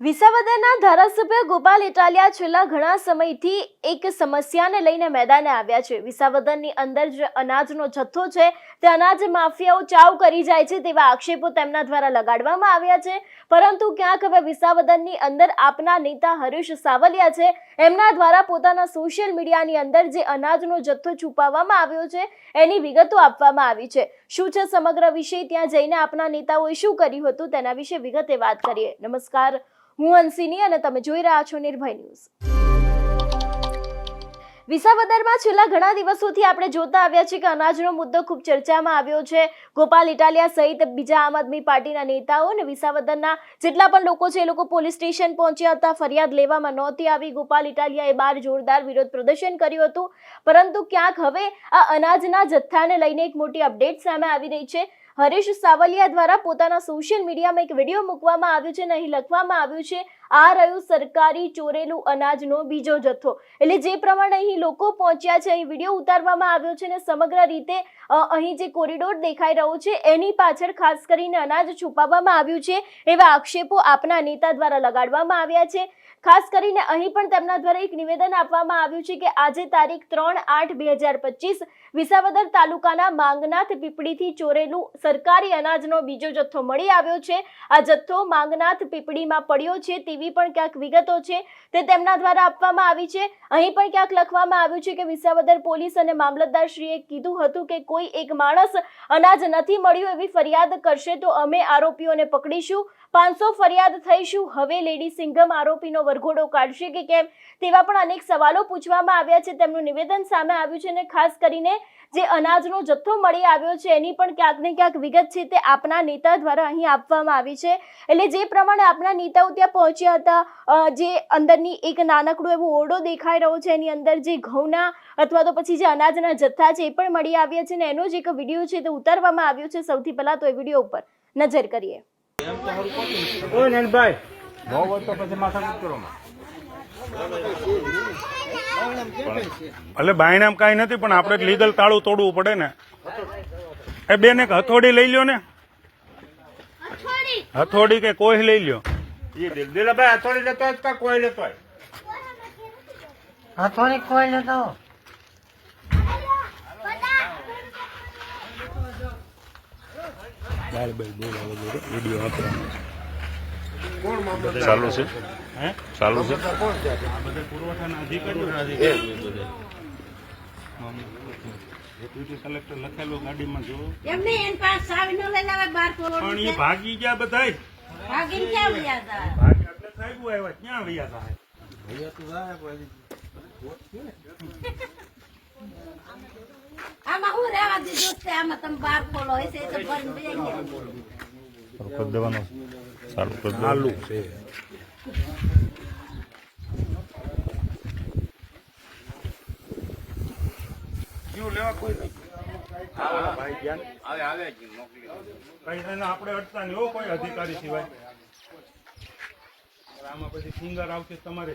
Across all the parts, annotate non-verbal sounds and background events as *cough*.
વિસાવદરના ધારાસભ્ય ગોપાલ ઇટાલિયા છેલ્લા ઘણા સમયથી એક સમસ્યાને લઈને મેદાને આવ્યા છે. વિસાવદરની અંદર જે અનાજનો જથ્થો છે. તે અનાજ માફિયાઓ ચાવ કરી જાય છે તેવા આક્ષેપો તેમના દ્વારા લગાડવામાં આવ્યા છે. પરંતુ ક્યાંક હવે વિસાવદરની અંદર આપના નેતા હરીશ સાવલિયા છે. એમના દ્વારા પોતાના સોશિયલ મીડિયાની અંદર જે અનાજનો જથ્થો છુપાવવામાં આવ્યો છે, એની વિગતો આપવામાં આવી છે. શું છે સમગ્ર વિષય? ત્યાં જઈને આપના નેતાઓએ શું કર્યું હતું? તેના વિશે વિગતે વાત કરીએ. નમસ્કાર, હું અંશિની અને તમે જોઈ રહ્યા છો નિર્ભય ન્યૂઝ. વિસાવદરમાં છેલ્લા ઘણા દિવસોથી આપણે જોતા આવ્યા છીએ કે અનાજનો મુદ્દો ખૂબ ચર્ચામાં આવ્યો છે. ગોપાલ ઇટાલિયા સહિત બીજા આમ આદમી પાર્ટીના નેતાઓ અને વિસાવદરના જેટલા પણ લોકો છે એ લોકો પોલીસ સ્ટેશન પહોંચ્યા હતા. ફરિયાદ લેવામાં નહોતી આવી. ગોપાલ ઇટાલિયાએ બહાર જોરદાર વિરોધ પ્રદર્શન કર્યું હતું. પરંતુ ક્યાંક હવે આ અનાજના જથ્થાને લઈને એક મોટી અપડેટ સામે આવી રહી છે. હરીશ સાવલિયા દ્વારા પોતાના સોશિયલ મીડિયામાં એક વીડિયો મૂકવામાં આવ્યો છે અને અહીં લખવામાં આવ્યું છે આ રહ્યું સરકારી ચોરેલું અનાજનો બીજો જથ્થો. એટલે જે પ્રમાણે અહીં લોકો પહોંચ્યા છે, અહીં વીડિયો ઉતારવામાં આવ્યો છે અને સમગ્ર રીતે અહીં જે કોરિડોર દેખાઈ રહ્યો છે, એની પાછળ ખાસ કરીને અનાજ છુપાવવામાં આવ્યું છે, એવા આક્ષેપો આપના નેતા દ્વારા લગાડવામાં આવ્યા છે. ખાસ કરીને અહીં પણ તેમના દ્વારા એક નિવેદન આપવામાં આવ્યું છે કે આજે તારીખ ત્રણ આઠ બે હજાર પચીસ વિસાવદર તાલુકાના માંગનાથ પીપળીથી ચોરેલું સરકારી અનાજનો બીજો જથ્થો મળી આવ્યો છે. આ જથ્થો માંગનાથ પીપળીમાં પડ્યો છે તેવી પણ ક્યાંક વિગતો છે તે તેમના દ્વારા આપવામાં આવી છે. અહીં પણ ક્યાંક લખવામાં આવ્યું છે કે વિસાવદર પોલીસ અને મામલતદારશ્રીએ કીધું હતું કે કોઈ એક માણસ અનાજ નથી મળ્યું એવી ફરિયાદ કરશે તો અમે આરોપીઓને પકડીશું. પાંચસો ફરિયાદ થઈશું. હવે લેડી સિંઘમ આરોપીનો વરઘોડો કાઢશે કે કેમ? તેવા પણ અનેક સવાલો પૂછવામાં આવ્યા છે. તેમનું નિવેદન સામે આવ્યું છે અને ખાસ કરીને જે અનાજનો જથ્થો મળી આવ્યો છે, એની પણ ક્યાંક ને ક્યાંક વિગત છે તે આપના નેતા દ્વારા અહીં આપવામાં આવી છે. એટલે જે પ્રમાણે આપના નેતાઓ ત્યાં પહોંચ્યા હતા જે અંદરની એક નાનકડો એવો ઓરડો દેખાઈ રહ્યો છે, એની અંદર જે ઘઉંના અથવા તો પછી જે અનાજના જથ્થા છે એ પણ મળી આવ્યા છે ને એનો જ એક વીડિયો છે તે ઉતારવામાં આવ્યો છે. સૌથી પહેલાં તો એ વીડિયો ઉપર નજર કરીએ. ઓય નનભાઈ. બહુ હોય તો પછી માથાકૂટ કરો એટલે બાયણામ કાંઈ નથી પણ આપણે લીગલ તાળું તોડવું પડે ને. એ બેન એક હથોડી લઈ લ્યો ને. હથોડી? કે કોઈ લઈ લ્યો. ઈ દિલાભાઈ હથોડી લેતો હોય કે કોઈ લેતો હોય? હથોડી કોઈ લેતો? ચાલુ છે હે ચાલુ છે? તો કોણ છે? આ બધા પુરવઠાના અધિકારી કલેક્ટર લખેલું ગાડીમાં જો. એમને એન પાસ સાવી ન લઈ લાવે બાર પણ એ ભાગી ગયા બધાય. ભાગી ક્યાં વયા હતા ભાગી એટલે સાહેબ આવ્યા ક્યાં વૈયા થાય આમાં હું રહેવા દીધું છે? આમાં તમે બાર બોલો હોય છે તો ભરીને બેસી કરી દેવાનું. ચાલુ કરી ચાલુ છે. જીવ લેવા કોઈ નહીં. ભાઈ જ્ઞાન કઈ એને આપણે અડતા નહીં હો કોઈ અધિકારી સિવાય. આમાં પછી ફિંગર આવશે તમારે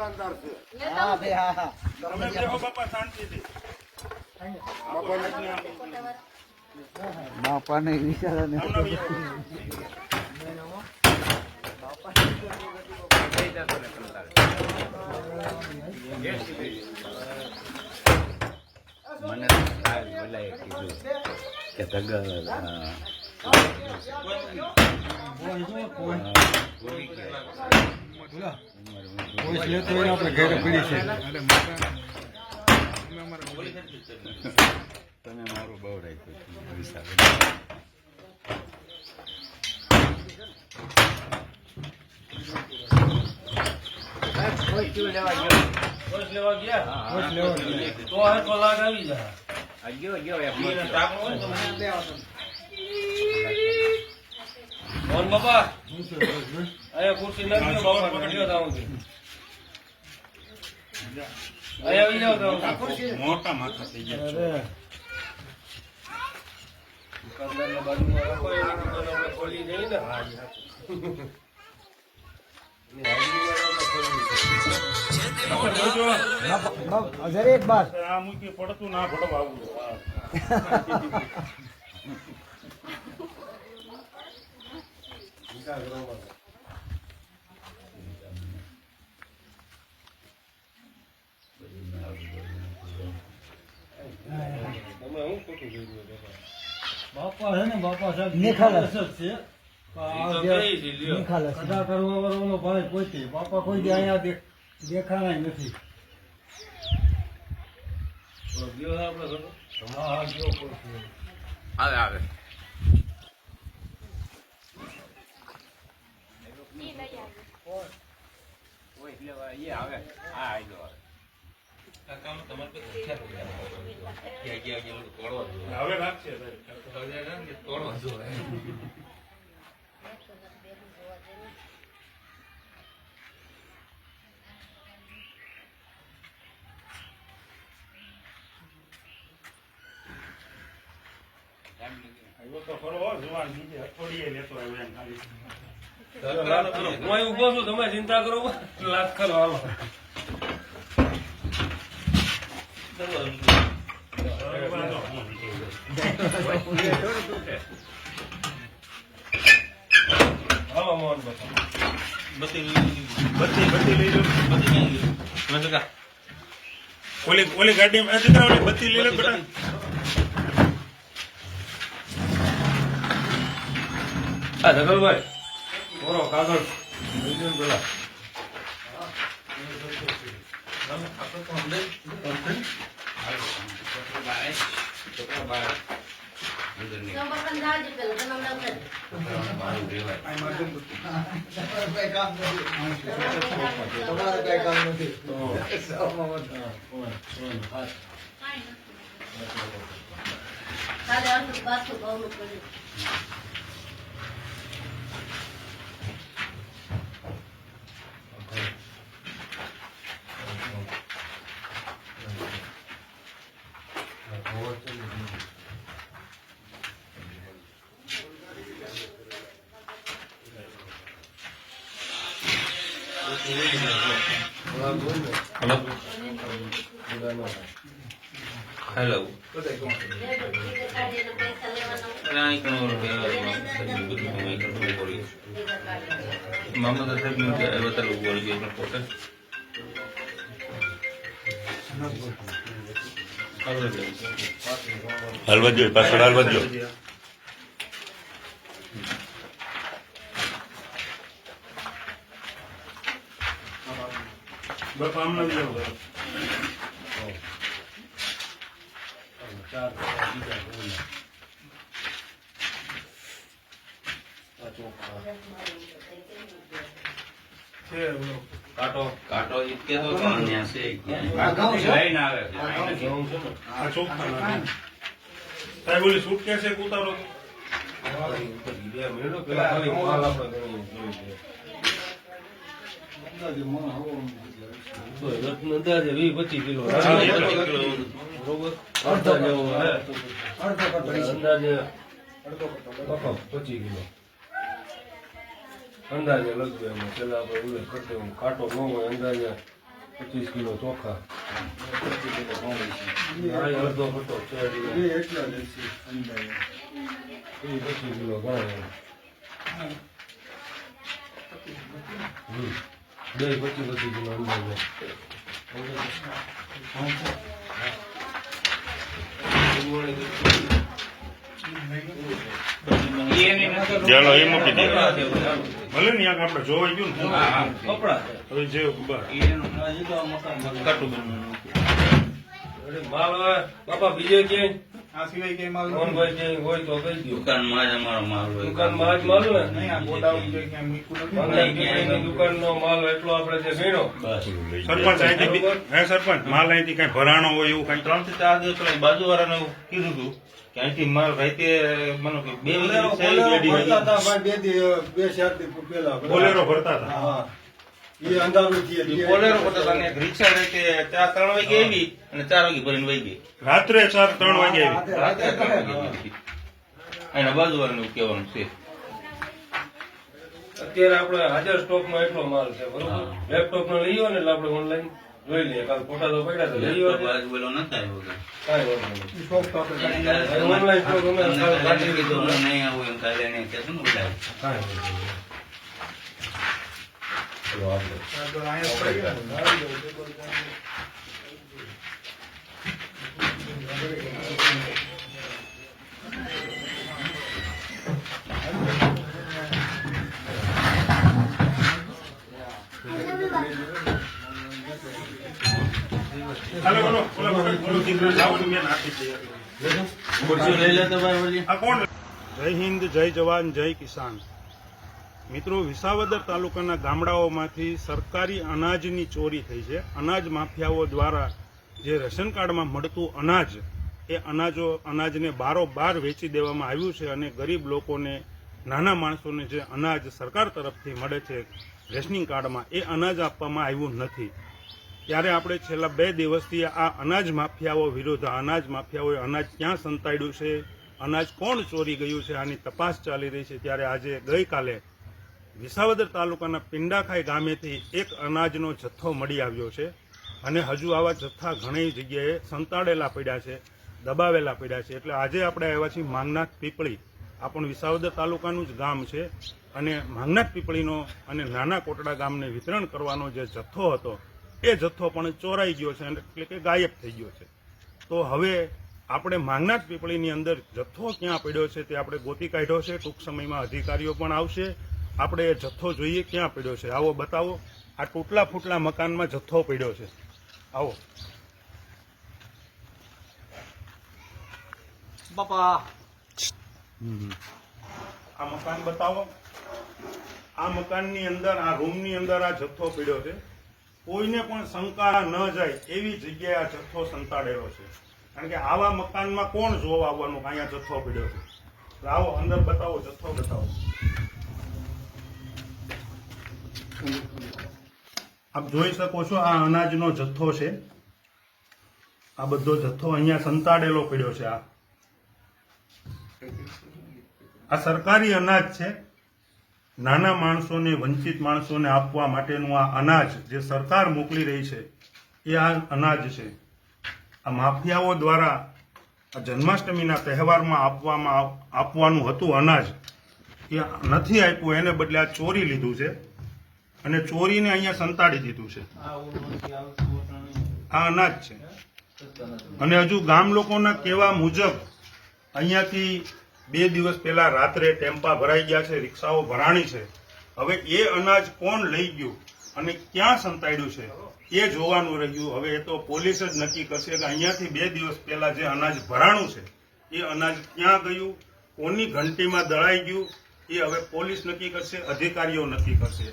બાપ ભાઈ દુકાનદાર છે તમે બેહો બાપા શાંતિથી. બાપાને વિચારો ને વિચારા ને મને બોલાય કીધું કે તગર આપણે તમે મારું બહુ રાખ્યું વિશાલ લેવા ગયો તો હે તો લાગ આવી જાય ગયો ગયો એક અહીંયા ખુરશી નાખજો બાપા પકડ્યો તો આવું અહીંયા આવી જાવ તો મોટા માથા થઈ ગયા બાજુમાં રાખો એની દુકાન આપણે ખોલી જઈએ ને. જરે એક બાર. આ મૂકી પડતું ના પડવા આવું. *laughs* બાપા છે ને બાપા સાહેબ નિખાલસ. છે કદા કરવા વાળાનો ભાઈ પોતે બાપા કોઈ દી અહીંયા દેખાણા નથી જો આવે આવે આવે રાખશે આવ્યો તો ખરો હો, અહીં છું તમે ચિંતા કરો લાખ કરો હાલો હવે વાંધો નહીં. હાલો મોહન બાપા બત્તી બત્તી લઈ લો ઓલી ઓલી ગાડીમાં આ દીકરા ઓલી બત્તી લઈ લો બેટા હા ધગલભાઈ બોલો કાગળ. લઈ કાલે અડધું પાછું ભાવનું કર્યું. હેલો કાઢીને પૈસા લેવાના મામા સાહેબ બતાવું બોલી ગયો પોતે હાલવા જોઈએ પાછળ હાલવા દો બાપા આમને જ લેવું. છે ઓલો. કાંટો. કાંટો ઇતકે તો કોણ છે. આવે છે. આ ચોખ્ખા. સાહેબ ઓલી ઉતારો. બે મિનિટો પેલા તો રત્ન અંદાજે વીસ પચીસ કિલો હા, એ તો બરોબર અડધા જેવો હે અંદાજે અડધો કટો બકમ પચીસ કિલો. અંદાજે લગભગ એમાં પેલા આપણે ઉલ્લેખ કરતો હું કાંટો ન હોય અંદાજે પચીસ કિલો ચોખા. અડધો અંદાજે. પચીસ કિલો ગણાય બે પચી પચીસ કિલો અંદાજે ચાલો એ મૂકી દે. ભલે ને યાર આપણે જોવાઈ ગયું ને કપડા હવે જે બાપા બીજો ક્યાંય? આ સિવાય કઈ માલ મોહનભાઈ જે હોય તો કહી દો દુકાનમાં જ અમારો માલ હોય. દુકાનમાં આજ માલ ને નહીં આ ગોડાઉન કે ક્યાં મૂક્યું નથી. દુકાનનો માલ એટલો આપણે જે ગણ્યો સરપંચ અહીંથી હે સરપંચ માલ અહીંથી કઈ ભરાણો હોય એવું કઈ? ત્રણથી ચાર દિવસ પેલા બાજુ વાળાને કીધું હતું કે અહીંથી માલ રાતે મને કે બે બોલેરો ભરતા હતા બે બે ચાર પેલા બોલેરો ભરતા હતા? હા. રાત્રે સર ત્રણ વાગે આવી. એના બાજુ વાળાને એવું કહેવાનું છે. અત્યારે આપણે હાજર સ્ટોકમાં એટલો માલ છે બરોબર? લેપટોપ નો લઈએ ને એટલે આપણે ઓનલાઈન જોઈ લઈએ. કાલ ફોટા તો પડ્યા તો લઈ લેપટોપ આવ્યો આજ હાલો બોલો બોલો બોલો બોલો દીકરા જય હિન્દ જય જવાન જય કિસાન. મિત્રો, વિસાવદર તાલુકાના ગામડાઓમાંથી સરકારી અનાજની ચોરી થઈ છે. અનાજ માફિયાઓ દ્વારા જે રેશન કાર્ડમાં મળતું અનાજ, એ અનાજો, અનાજને બારોબાર વેચી દેવામાં આવ્યું છે અને ગરીબ લોકોને, નાના માણસોને જે અનાજ સરકાર તરફથી મળે છે રેશનિંગ કાર્ડમાં, એ અનાજ આપવામાં આવ્યું નથી. ત્યારે આપણે છેલ્લા બે દિવસથી આ અનાજ માફિયાઓ વિરુદ્ધ અનાજ માફિયાઓએ અનાજ ક્યાં સંતાડ્યું છે, અનાજ કોણ ચોરી ગયું છે, આની તપાસ ચાલી રહી છે. ત્યારે આજે ગઈકાલે વિસાવદર તાલુકાના પિંડાખાઈ ગામેથી એક અનાજનો જથ્થો મળી આવ્યો છે અને હજુ આવા જથ્થા ઘણી જગ્યાએ સંતાડેલા પડ્યા છે, દબાવેલા પડ્યા છે. એટલે આજે આપણે આવ્યા છીએ માંગનાથ પીપળી. આ પણ વિસાવદર તાલુકાનું જ ગામ છે અને માંગનાથ પીપળીનો અને નાના કોટડા ગામને વિતરણ કરવાનો જે જથ્થો હતો, એ જથ્થો પણ ચોરાઈ ગયો છે એટલે કે ગાયબ થઈ ગયો છે. તો હવે આપણે માંગનાથ પીપળીની અંદર જથ્થો ક્યાં પડ્યો છે તે આપણે ગોતી કાઢ્યો છે. ટૂંક સમયમાં અધિકારીઓ પણ આવશે આપણે જથ્થો જોઈએ ક્યાં પડ્યો છે? આવો બતાવો. આ તૂટલા ફૂટલા મકાનમાં જથ્થો પડ્યો છે. આવો. આ મકાન બતાવો. આ મકાનની અંદર આ રૂમની અંદર આ જથ્થો પડ્યો છે. કોઈને પણ શંકા ન જાય એવી જગ્યાએ આ જથ્થો સંતાડેલો છે. કારણ કે આવા મકાનમાં કોણ જોવા આવવાનું અહીંયા જથ્થો પડ્યો છે? આવો અંદર બતાવો જથ્થો બતાવો. આપ જોઈ શકો છો આ અનાજનો જથ્થો છે. આ બધો જથ્થો અહીંયા સંતાડેલો પડ્યો છે આ. આ સરકારી અનાજ છે. નાના માણસોને, વંચિત માણસોને આપવા માટેનું આ અનાજ જે સરકાર મોકલી રહી છે, એ આ અનાજ છે. આ માફિયાઓ દ્વારા આ જન્માષ્ટમીના તહેવારમાં આપવામાં આપવાનું હતું અનાજ. એ નથી આપ્યું, એને બદલે આ ચોરી લીધું છે. અને ચોરીને અહીંયા સંતાડી દીધું છે. આ અનાજ છે. અને હજુ ગામ લોકોના કહેવા મુજબ અહીંયાથી બે દિવસ પહેલા રાત્રે ટેમ્પા ભરાઈ ગયા છે રિક્ષાઓ ભરાણી છે. હવે એ અનાજ કોણ લઈ ગયું અને ક્યાં સંતાડ્યું છે એ જોવાનું રહ્યું. હવે એ તો પોલીસ જ નક્કી કરશે કે અહીંયાથી બે દિવસ પહેલા જે અનાજ ભરાણું છે એ અનાજ ક્યાં ગયું કોની ઘંટીમાં દળાઈ ગયું એ હવે પોલીસ નક્કી કરશે અધિકારીઓ નક્કી કરશે.